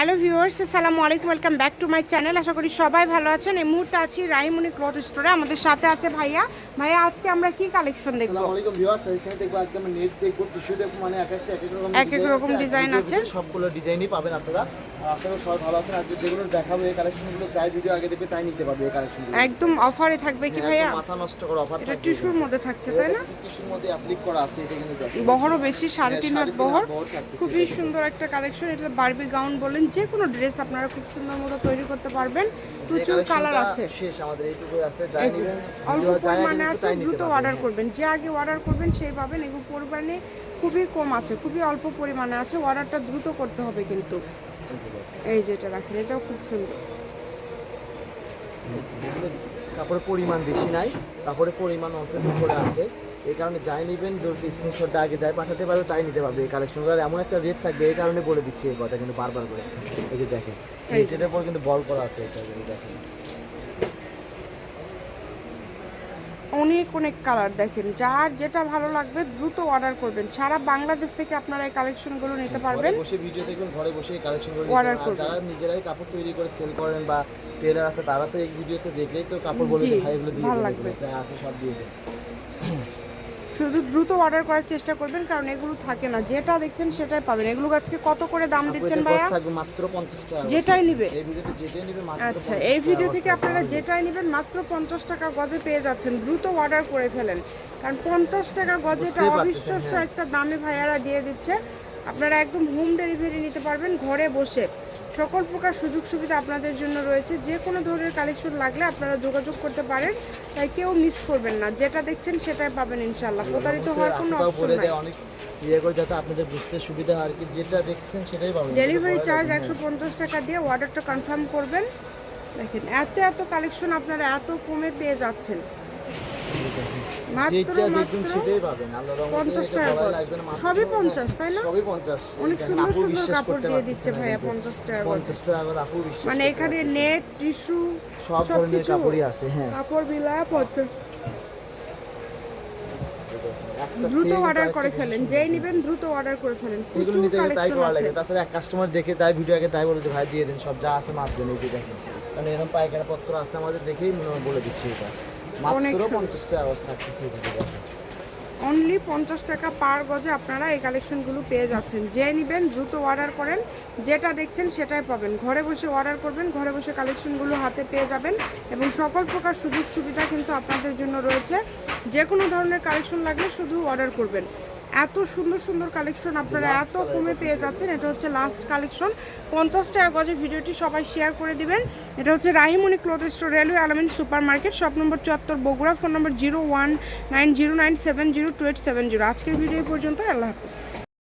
Hello viewers আসসালামু আলাইকুম welcome back to my channel. আশা করি সবাই ভালো আছেন। এই মুহূর্তে আছি রাহিমণি ক্লথ স্টোরে। আমাদের সাথে আছে ভাইয়া। ভাইয়া আজকে আমরা কি কালেকশন দেখব? আসসালামু আলাইকুম ভিউয়ার্স এখানে দেখব আজকে আমরা নেট দেখব টিস্যু দেখব মানে এক একটা এক এক রকম এক এক রকম ডিজাইন আছে। সবগুলো ডিজাইনই পাবেন আপনারা। আশা করি সবাই ভালো আছেন। আজকে যেগুলো দেখাবো এই কালেকশনগুলো যাই ভিডিও আগে দেখবে তাই নিতে পারবে এই কালেকশনগুলো একদম অফারে থাকবে কি ভাইয়া? মাথা নষ্ট করে অফার এটা টিস্যুর মধ্যে থাকছে তাই না? টিস্যুর মধ্যে অ্যাপ্লিক করা আছে এটা কিন্তু বহরও বেশি সাড়ে তিন হাত বহর। খুবই সুন্দর একটা কালেকশন এটা বারবি গাউন বলেন যে কোনো ড্রেস আপনারা খুব সুন্দর মতো তৈরি করতে পারবেন। প্রচুর কালার আছে। শেষ আমাদের আছে অল্প পরিমাণে আছে দ্রুত অর্ডার করবেন। যে আগে অর্ডার করবেন সেই পাবেন। এগুলো পরিমাণে খুবই কম আছে খুবই অল্প পরিমাণে আছে। অর্ডারটা দ্রুত করতে হবে কিন্তু। এই যে এটা দেখেন এটাও খুব সুন্দর। কাপড়ের পরিমাণ বেশি নাই কাপড়ের পরিমাণ অল্প করে আছে। এই কারণে যাই নেবেন যদি স্ক্রিনশটটা আগে যাই পাঠাতে পারবে তাই নিতে পারবে। এই কালেকশনগুলো এমন একটা রেট থাকবে এই কারণে বলে দিচ্ছি এই কথা কিন্তু বারবার করে। এই যে দেখেন এই রেটের উপর কিন্তু বল করা আছে এটা দেখেন। অনেক অনেক কালার দেখেন। যার যেটা ভালো লাগবে দ্রুত অর্ডার করবেন। সারা বাংলাদেশ থেকে আপনারা এই কালেকশনগুলো নিতে পারবেন। বসে ভিডিও দেখবেন ঘরে বসে এই কালেকশনগুলো আর করবেন। যারা নিজেরাই কাপড় তৈরি করে সেল করেন বা টেলার আছে তারা তো এই ভিডিওতে দেখলেই তো কাপড় বলে ভাই এগুলো দিয়ে ভালো লাগবে। যা আছে সব দিয়ে শুধু দ্রুত অর্ডার করার চেষ্টা করবেন কারণ এগুলো থাকে না। যেটা দেখছেন সেটাই পাবেন। এগুলো আজকে কত করে দাম দিচ্ছেন ভাইয়া? মাত্র পঞ্চাশ টাকা যেটাই নিবে। এই ভিডিওতে যেটাই নিবে মাত্র আচ্ছা এই ভিডিও থেকে আপনারা যেটাই নেবেন মাত্র পঞ্চাশ টাকা গজে পেয়ে যাচ্ছেন। দ্রুত অর্ডার করে ফেলেন। কারণ পঞ্চাশ টাকা গজে এটা অবিশ্বাস্য হ্যাঁ। একটা দামে ভাইয়ারা দিয়ে দিচ্ছে। আপনারা একদম হোম ডেলিভারি নিতে পারবেন ঘরে বসে। সকল প্রকার সুযোগ সুবিধা আপনাদের জন্য রয়েছে। যে কোনো ধরনের কালেকশন লাগলে আপনারা যোগাযোগ করতে পারেন। তাই কেউ মিস করবেন না। যেটা দেখছেন সেটাই পাবেন ইনশাল্লাহ প্রতারিত হওয়ার কোনো অপশন নাই। ইয়ে করে যাতে আপনাদের বুঝতে সুবিধা আর কি যেটা দেখছেন সেটাই পাবেন। ডেলিভারি চার্জ একশো পঞ্চাশ টাকা দিয়ে অর্ডারটা কনফার্ম করবেন। দেখেন এত এত কালেকশন আপনারা এত কমে পেয়ে যাচ্ছেন। যেটা দেখবেন সেটাই পাবেন। আল্লাহর রহমতে এটা টাকা গজ। লাগবে না মাত্র- সবই পঞ্চাশ, তাই না? সবই পঞ্চাশ। অনেক দেখেন, সুন্দর আপু সুন্দর বিশ্বাস কাপড় করতে দিয়ে পারতেছে দিচ্ছে না ভাইয়া কিন্তু। পঞ্চাশ টাকা গজ। পঞ্চাশ টাকা করে আপু বিশ্বাস মানে করতে এখানে পারতেছে না। নেট টিস্যু সব ধরনের কাপড়ই আছে হ্যাঁ। কাপড় বিলা পত্র একটা দ্রুত থেকে অর্ডার করে বেশি ফেলেন। যেই নেবেন দ্রুত অর্ডার করে ফেলেন। এগুলো প্রচুর নিতে গেলে তাই কালেকশন করা আছে। লাগে তাছাড়া এক কাস্টমার দেখে তাই ভিডিও আগে তাই বলে যে ভাই দিয়ে দিন সব যা আছে মাপ দেন। এই যে দেখেন। কারণ এরকম পাইকারি পত্র আছে আমাদের দেখেই মনে হয় বলে দিচ্ছি এটা। মাত্র সুন্দর। পঞ্চাশ টাকা থাকতেছে অনলি পঞ্চাশ টাকা পার গজে আপনারা এই কালেকশনগুলো পেয়ে যাচ্ছেন। যে নেবেন দ্রুত অর্ডার করেন। যেটা দেখছেন সেটাই পাবেন। ঘরে বসে অর্ডার করবেন ঘরে বসে কালেকশনগুলো হাতে পেয়ে যাবেন এবং সকল প্রকার সুযোগ সুবিধা কিন্তু আপনাদের জন্য রয়েছে। যে কোনো ধরনের কালেকশন লাগলে শুধু অর্ডার করবেন। এত সুন্দর সুন্দর কালেকশন আপনারা এত কমে পেয়ে যাচ্ছেন এটা হচ্ছে লাস্ট কালেকশন পঞ্চাশ টাকা গজে ভিডিওটি সবাই শেয়ার করে দিবেন। এটা হচ্ছে Rahimoni cloth store railway Alamin super market shop number চুয়াত্তর Bogura phone number zero one nine zero nine seven zero two eight seven zero আজকের ভিডিও পর্যন্ত আল্লাহ হাফিজ।